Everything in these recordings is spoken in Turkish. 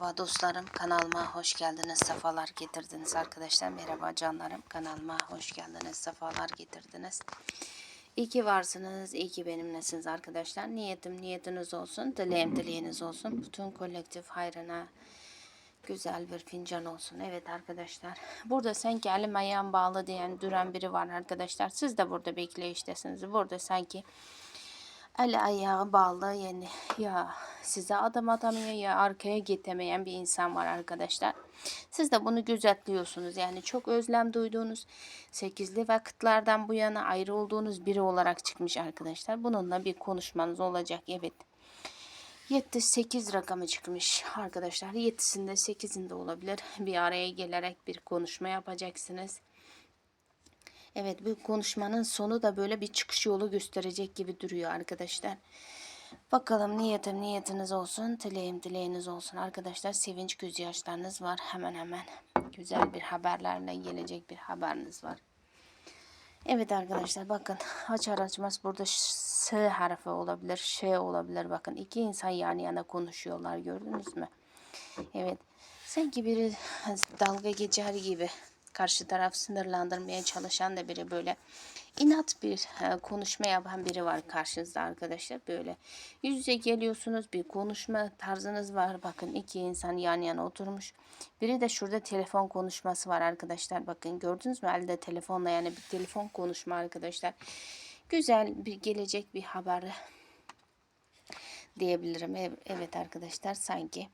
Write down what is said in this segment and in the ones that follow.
Merhaba dostlarım kanalıma hoş geldiniz sefalar getirdiniz arkadaşlar. Merhaba canlarım kanalıma hoş geldiniz sefalar getirdiniz. İyi ki varsınız iyi ki benimlesiniz arkadaşlar. Niyetim niyetiniz olsun dileğim dileğiniz olsun. Bütün kolektif hayrına güzel bir fincan olsun. Evet arkadaşlar burada sanki elim ayağım bağlı diyen duran biri var arkadaşlar. Siz de burada bekleyiştesiniz. Burada sanki El ayağı bağlı yani ya size adım atamıyor ya arkaya gitemeyen bir insan var arkadaşlar. Siz de bunu gözetliyorsunuz. Yani çok özlem duyduğunuz 8'li vakitlerden bu yana ayrı olduğunuz biri olarak çıkmış arkadaşlar. Bununla bir konuşmanız olacak. Evet. 7 8 rakamı çıkmış arkadaşlar. 7'sinde 8'inde olabilir. Bir araya gelerek bir konuşma yapacaksınız. Evet bu konuşmanın sonu da böyle bir çıkış yolu gösterecek gibi duruyor arkadaşlar. Bakalım niyetim niyetiniz olsun, dileğim dileğiniz olsun arkadaşlar. Sevinç gözyaşlarınız var hemen hemen. Güzel bir haberlerle gelecek bir haberiniz var. Evet arkadaşlar bakın açar açmaz burada S harfi olabilir, Ş olabilir. Bakın iki insan yan yana konuşuyorlar gördünüz mü? Evet sanki biri dalga geçer gibi karşı taraf sınırlandırmaya çalışan da biri böyle. İnat bir e, konuşma yapan biri var karşınızda arkadaşlar. Böyle yüz yüze geliyorsunuz bir konuşma tarzınız var. Bakın iki insan yan yana oturmuş. Biri de şurada telefon konuşması var arkadaşlar. Bakın gördünüz mü? Elde telefonla yani bir telefon konuşma arkadaşlar. Güzel bir gelecek bir haber diyebilirim. Evet arkadaşlar sanki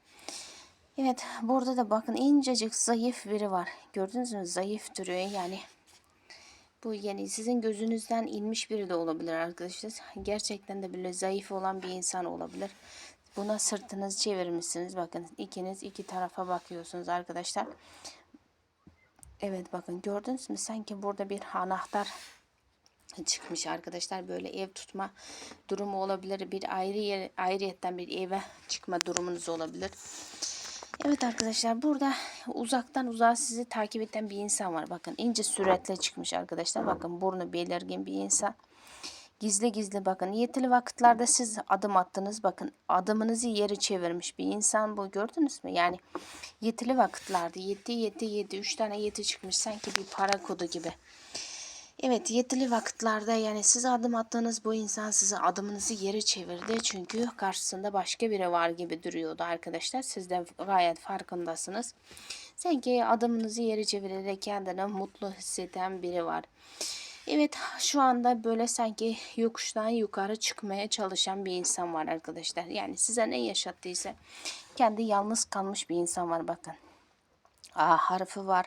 Evet burada da bakın incecik zayıf biri var. Gördünüz mü? Zayıf duruyor yani. Bu yani sizin gözünüzden inmiş biri de olabilir arkadaşlar. Gerçekten de böyle zayıf olan bir insan olabilir. Buna sırtınızı çevirmişsiniz. Bakın ikiniz iki tarafa bakıyorsunuz arkadaşlar. Evet bakın gördünüz mü? Sanki burada bir anahtar çıkmış arkadaşlar. Böyle ev tutma durumu olabilir. Bir ayrı yer, ayrıyetten bir eve çıkma durumunuz olabilir. Evet arkadaşlar burada uzaktan uzağa sizi takip eden bir insan var. Bakın ince süratle çıkmış arkadaşlar. Bakın burnu belirgin bir insan. Gizli gizli bakın yetili vakitlerde siz adım attınız. Bakın adımınızı yeri çevirmiş bir insan bu gördünüz mü? Yani yetili vakitlerde 7 7 7 3 tane 7 çıkmış sanki bir para kodu gibi. Evet yetili vakitlerde yani siz adım attığınız bu insan size adımınızı geri çevirdi. Çünkü karşısında başka biri var gibi duruyordu arkadaşlar. Siz de gayet farkındasınız. Sanki adımınızı geri çevirerek kendini mutlu hisseden biri var. Evet şu anda böyle sanki yokuştan yukarı çıkmaya çalışan bir insan var arkadaşlar. Yani size ne yaşattıysa kendi yalnız kalmış bir insan var bakın. A harfi var.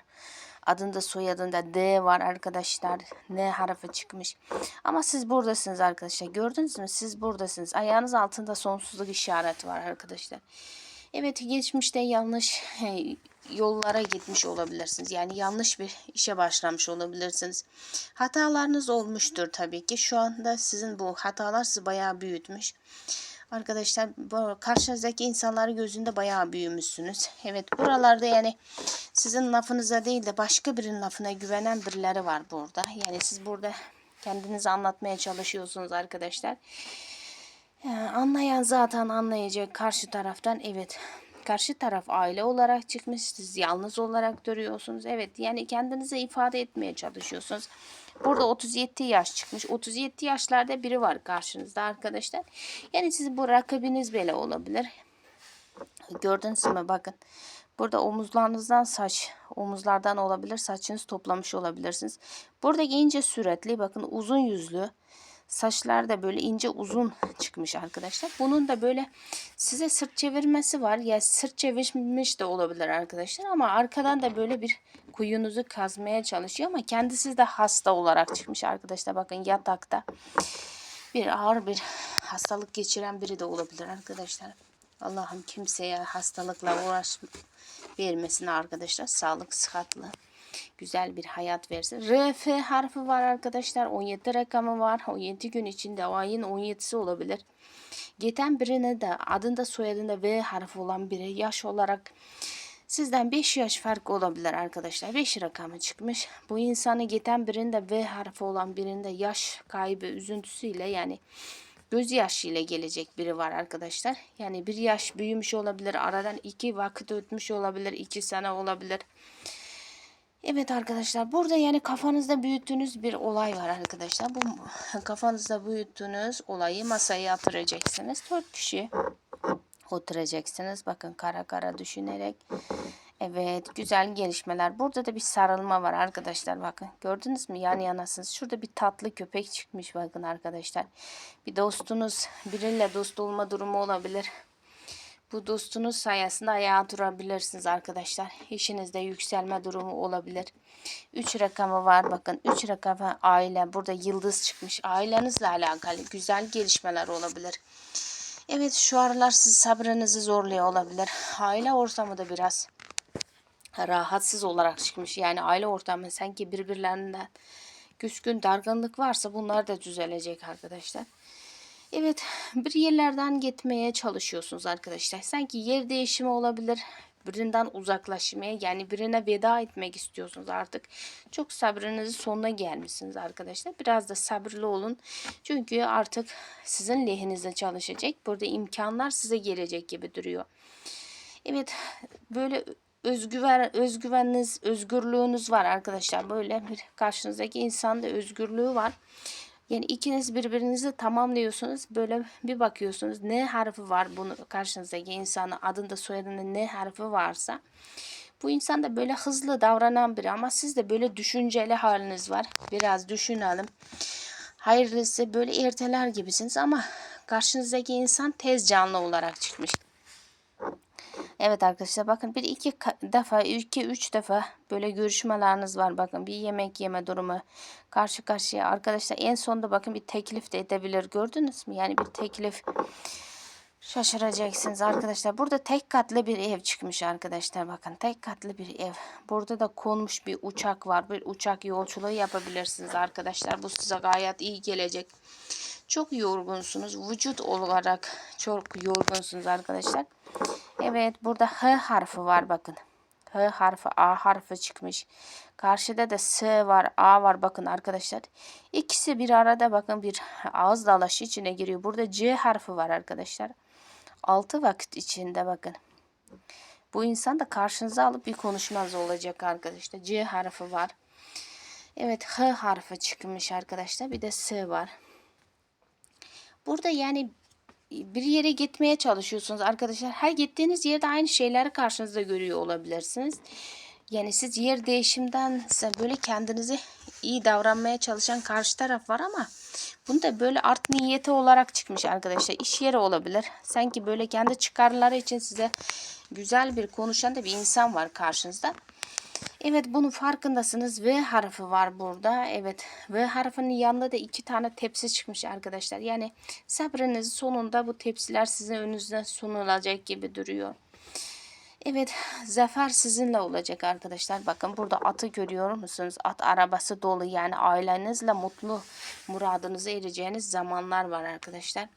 Adında soyadında D var arkadaşlar. N harfi çıkmış. Ama siz buradasınız arkadaşlar. Gördünüz mü? Siz buradasınız. Ayağınız altında sonsuzluk işareti var arkadaşlar. Evet geçmişte yanlış yollara gitmiş olabilirsiniz. Yani yanlış bir işe başlamış olabilirsiniz. Hatalarınız olmuştur tabii ki. Şu anda sizin bu hatalar sizi bayağı büyütmüş. Arkadaşlar karşınızdaki insanları gözünde bayağı büyümüşsünüz. Evet buralarda yani sizin lafınıza değil de başka birinin lafına güvenen birileri var burada. Yani siz burada kendinizi anlatmaya çalışıyorsunuz arkadaşlar. Ee, anlayan zaten anlayacak karşı taraftan evet karşı taraf aile olarak çıkmış siz yalnız olarak duruyorsunuz evet yani kendinizi ifade etmeye çalışıyorsunuz burada 37 yaş çıkmış. 37 yaşlarda biri var karşınızda arkadaşlar. Yani siz bu rakibiniz bile olabilir. Gördünüz mü? Bakın. Burada omuzlarınızdan saç, omuzlardan olabilir. Saçınız toplamış olabilirsiniz. Buradaki ince süratli bakın uzun yüzlü saçlar da böyle ince uzun çıkmış arkadaşlar. Bunun da böyle size sırt çevirmesi var. Ya sırt çevirmiş de olabilir arkadaşlar ama arkadan da böyle bir kuyunuzu kazmaya çalışıyor ama kendisi de hasta olarak çıkmış arkadaşlar. Bakın yatakta bir ağır bir hastalık geçiren biri de olabilir arkadaşlar. Allah'ım kimseye hastalıkla uğraş vermesin arkadaşlar. Sağlık, sıhhatli, güzel bir hayat versin. RF harfi var arkadaşlar. 17 rakamı var. 17 gün içinde o ayın 17'si olabilir. Geçen birine de adında soyadında V harfi olan biri yaş olarak sizden 5 yaş fark olabilir arkadaşlar. 5 rakamı çıkmış. Bu insanı geçen birinde V harfi olan birinde yaş kaybı üzüntüsüyle yani gözyaşı ile gelecek biri var arkadaşlar. Yani bir yaş büyümüş olabilir. Aradan iki vakit ötmüş olabilir. iki sene olabilir. Evet arkadaşlar burada yani kafanızda büyüttüğünüz bir olay var arkadaşlar. Bu kafanızda büyüttüğünüz olayı masaya yatıracaksınız. Dört kişi oturacaksınız. Bakın kara kara düşünerek. Evet güzel gelişmeler. Burada da bir sarılma var arkadaşlar bakın. Gördünüz mü yan yanasınız. Şurada bir tatlı köpek çıkmış bakın arkadaşlar. Bir dostunuz biriyle dost olma durumu olabilir. Bu dostunuz sayesinde ayağa durabilirsiniz arkadaşlar. İşinizde yükselme durumu olabilir. 3 rakamı var bakın. 3 rakamı aile. Burada yıldız çıkmış. Ailenizle alakalı güzel gelişmeler olabilir. Evet şu aralar siz sabrınızı zorluyor olabilir. Aile ortamı da biraz rahatsız olarak çıkmış. Yani aile ortamı sanki birbirlerinden küskün dargınlık varsa bunlar da düzelecek arkadaşlar. Evet bir yerlerden gitmeye çalışıyorsunuz arkadaşlar. Sanki yer değişimi olabilir. Birinden uzaklaşmaya yani birine veda etmek istiyorsunuz artık. Çok sabrınızın sonuna gelmişsiniz arkadaşlar. Biraz da sabırlı olun. Çünkü artık sizin lehinize çalışacak. Burada imkanlar size gelecek gibi duruyor. Evet böyle özgüven özgüveniniz, özgürlüğünüz var arkadaşlar. Böyle bir karşınızdaki insanda özgürlüğü var. Yani ikiniz birbirinizi tamamlıyorsunuz. Böyle bir bakıyorsunuz ne harfi var bunu karşınızdaki insanın adında soyadında ne harfi varsa. Bu insan da böyle hızlı davranan biri ama siz de böyle düşünceli haliniz var. Biraz düşünelim. Hayırlısı böyle erteler gibisiniz ama karşınızdaki insan tez canlı olarak çıkmış. Evet arkadaşlar bakın bir iki defa iki üç defa böyle görüşmeleriniz var. Bakın bir yemek yeme durumu karşı karşıya. Arkadaşlar en sonunda bakın bir teklif de edebilir. Gördünüz mü? Yani bir teklif. Şaşıracaksınız arkadaşlar. Burada tek katlı bir ev çıkmış arkadaşlar. Bakın tek katlı bir ev. Burada da konmuş bir uçak var. Bir uçak yolculuğu yapabilirsiniz arkadaşlar. Bu size gayet iyi gelecek. Çok yorgunsunuz. Vücut olarak çok yorgunsunuz arkadaşlar Evet burada H harfi var bakın. H harfi A harfi çıkmış. Karşıda da S var A var bakın arkadaşlar. İkisi bir arada bakın bir ağız dalaşı içine giriyor. Burada C harfi var arkadaşlar. 6 vakit içinde bakın. Bu insan da karşınıza alıp bir konuşmaz olacak arkadaşlar. C harfi var. Evet H harfi çıkmış arkadaşlar. Bir de S var. Burada yani bir yere gitmeye çalışıyorsunuz arkadaşlar. Her gittiğiniz yerde aynı şeyleri karşınızda görüyor olabilirsiniz. Yani siz yer değişimden böyle kendinizi iyi davranmaya çalışan karşı taraf var ama bunu da böyle art niyeti olarak çıkmış arkadaşlar. İş yeri olabilir. Sanki böyle kendi çıkarları için size güzel bir konuşan da bir insan var karşınızda. Evet bunun farkındasınız. V harfi var burada. Evet V harfinin yanında da iki tane tepsi çıkmış arkadaşlar. Yani sabrınız sonunda bu tepsiler sizin önünüzde sunulacak gibi duruyor. Evet zafer sizinle olacak arkadaşlar. Bakın burada atı görüyor musunuz? At arabası dolu yani ailenizle mutlu muradınıza ereceğiniz zamanlar var arkadaşlar.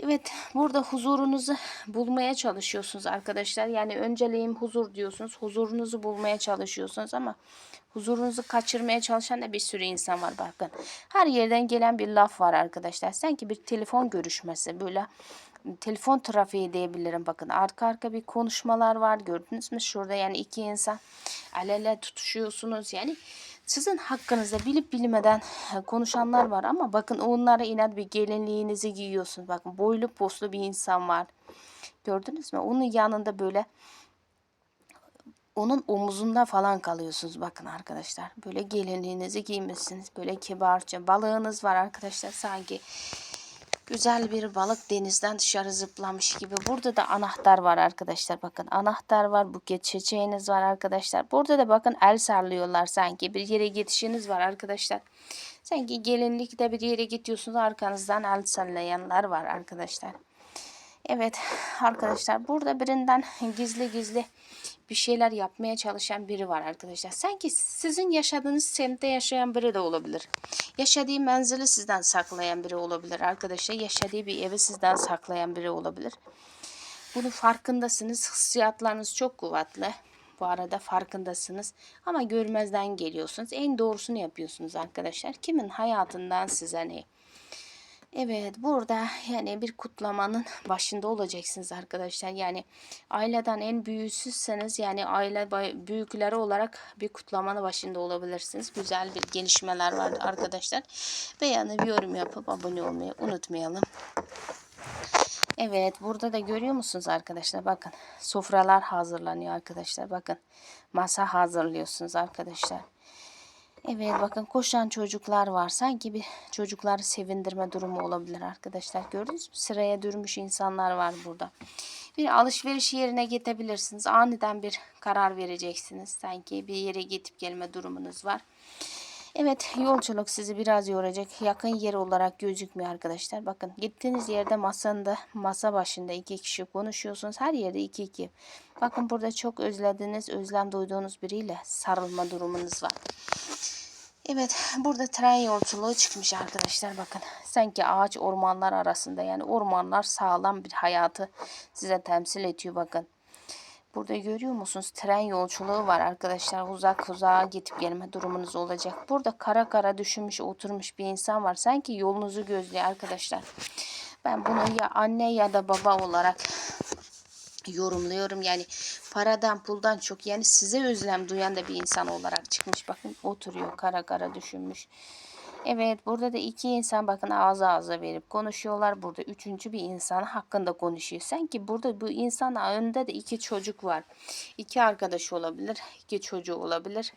Evet burada huzurunuzu bulmaya çalışıyorsunuz arkadaşlar. Yani önceliğim huzur diyorsunuz. Huzurunuzu bulmaya çalışıyorsunuz ama huzurunuzu kaçırmaya çalışan da bir sürü insan var bakın. Her yerden gelen bir laf var arkadaşlar. Sanki bir telefon görüşmesi böyle telefon trafiği diyebilirim. Bakın arka arka bir konuşmalar var. Gördünüz mü şurada yani iki insan alele tutuşuyorsunuz. Yani sizin hakkınızda bilip bilmeden konuşanlar var ama bakın onlara inat bir gelinliğinizi giyiyorsunuz. Bakın boylu poslu bir insan var. Gördünüz mü? Onun yanında böyle onun omuzunda falan kalıyorsunuz bakın arkadaşlar. Böyle gelinliğinizi giymişsiniz. Böyle kibarca balığınız var arkadaşlar sanki Güzel bir balık denizden dışarı zıplamış gibi. Burada da anahtar var arkadaşlar. Bakın anahtar var. Buket çiçeğiniz var arkadaşlar. Burada da bakın el sarlıyorlar sanki. Bir yere gidişiniz var arkadaşlar. Sanki gelinlikte bir yere gidiyorsunuz. Arkanızdan el sallayanlar var arkadaşlar. Evet arkadaşlar burada birinden gizli gizli bir şeyler yapmaya çalışan biri var arkadaşlar. Sanki sizin yaşadığınız semtte yaşayan biri de olabilir. Yaşadığı menzili sizden saklayan biri olabilir arkadaşlar. Yaşadığı bir evi sizden saklayan biri olabilir. Bunun farkındasınız. Hissiyatlarınız çok kuvvetli. Bu arada farkındasınız. Ama görmezden geliyorsunuz. En doğrusunu yapıyorsunuz arkadaşlar. Kimin hayatından size ne? Evet burada yani bir kutlamanın başında olacaksınız arkadaşlar. Yani aileden en büyüğüsüzseniz yani aile büyükleri olarak bir kutlamanın başında olabilirsiniz. Güzel bir gelişmeler var arkadaşlar. Beğenip yorum yapıp abone olmayı unutmayalım. Evet burada da görüyor musunuz arkadaşlar bakın sofralar hazırlanıyor arkadaşlar bakın masa hazırlıyorsunuz arkadaşlar. Evet bakın koşan çocuklar var. Sanki bir çocukları sevindirme durumu olabilir arkadaşlar. Gördünüz mü? Sıraya durmuş insanlar var burada. Bir alışveriş yerine gidebilirsiniz. Aniden bir karar vereceksiniz. Sanki bir yere gidip gelme durumunuz var. Evet yolculuk sizi biraz yoracak. Yakın yer olarak gözükmüyor arkadaşlar. Bakın gittiğiniz yerde masanda masa başında iki kişi konuşuyorsunuz. Her yerde iki iki. Bakın burada çok özlediğiniz, özlem duyduğunuz biriyle sarılma durumunuz var. Evet burada tren yolculuğu çıkmış arkadaşlar bakın. Sanki ağaç ormanlar arasında yani ormanlar sağlam bir hayatı size temsil ediyor bakın. Burada görüyor musunuz? Tren yolculuğu var arkadaşlar. Uzak uzağa gidip gelme durumunuz olacak. Burada kara kara düşünmüş oturmuş bir insan var. Sanki yolunuzu gözlüyor arkadaşlar. Ben bunu ya anne ya da baba olarak yorumluyorum. Yani paradan puldan çok yani size özlem duyan da bir insan olarak çıkmış. Bakın oturuyor kara kara düşünmüş. Evet burada da iki insan bakın ağza ağza verip konuşuyorlar. Burada üçüncü bir insan hakkında konuşuyor. Sanki burada bu insan önünde de iki çocuk var. İki arkadaş olabilir. iki çocuğu olabilir.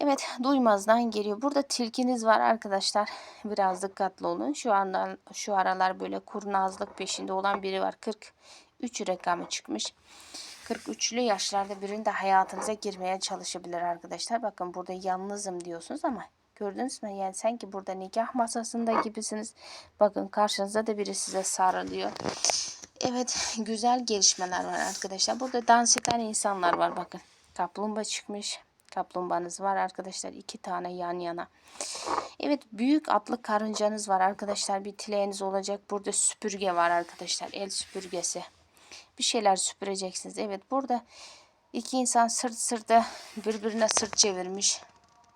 Evet duymazdan geliyor. Burada tilkiniz var arkadaşlar. Biraz dikkatli olun. Şu anda şu aralar böyle kurnazlık peşinde olan biri var. 43 rakamı çıkmış. 43'lü yaşlarda birinde hayatınıza girmeye çalışabilir arkadaşlar. Bakın burada yalnızım diyorsunuz ama gördünüz mü? Yani sanki burada nikah masasında gibisiniz. Bakın karşınızda da biri size sarılıyor. Evet güzel gelişmeler var arkadaşlar. Burada dans eden insanlar var bakın. Kaplumbağa çıkmış. Kaplumbağanız var arkadaşlar. iki tane yan yana. Evet büyük atlı karıncanız var arkadaşlar. Bir dileğiniz olacak. Burada süpürge var arkadaşlar. El süpürgesi. Bir şeyler süpüreceksiniz. Evet burada iki insan sırt sırta birbirine sırt çevirmiş.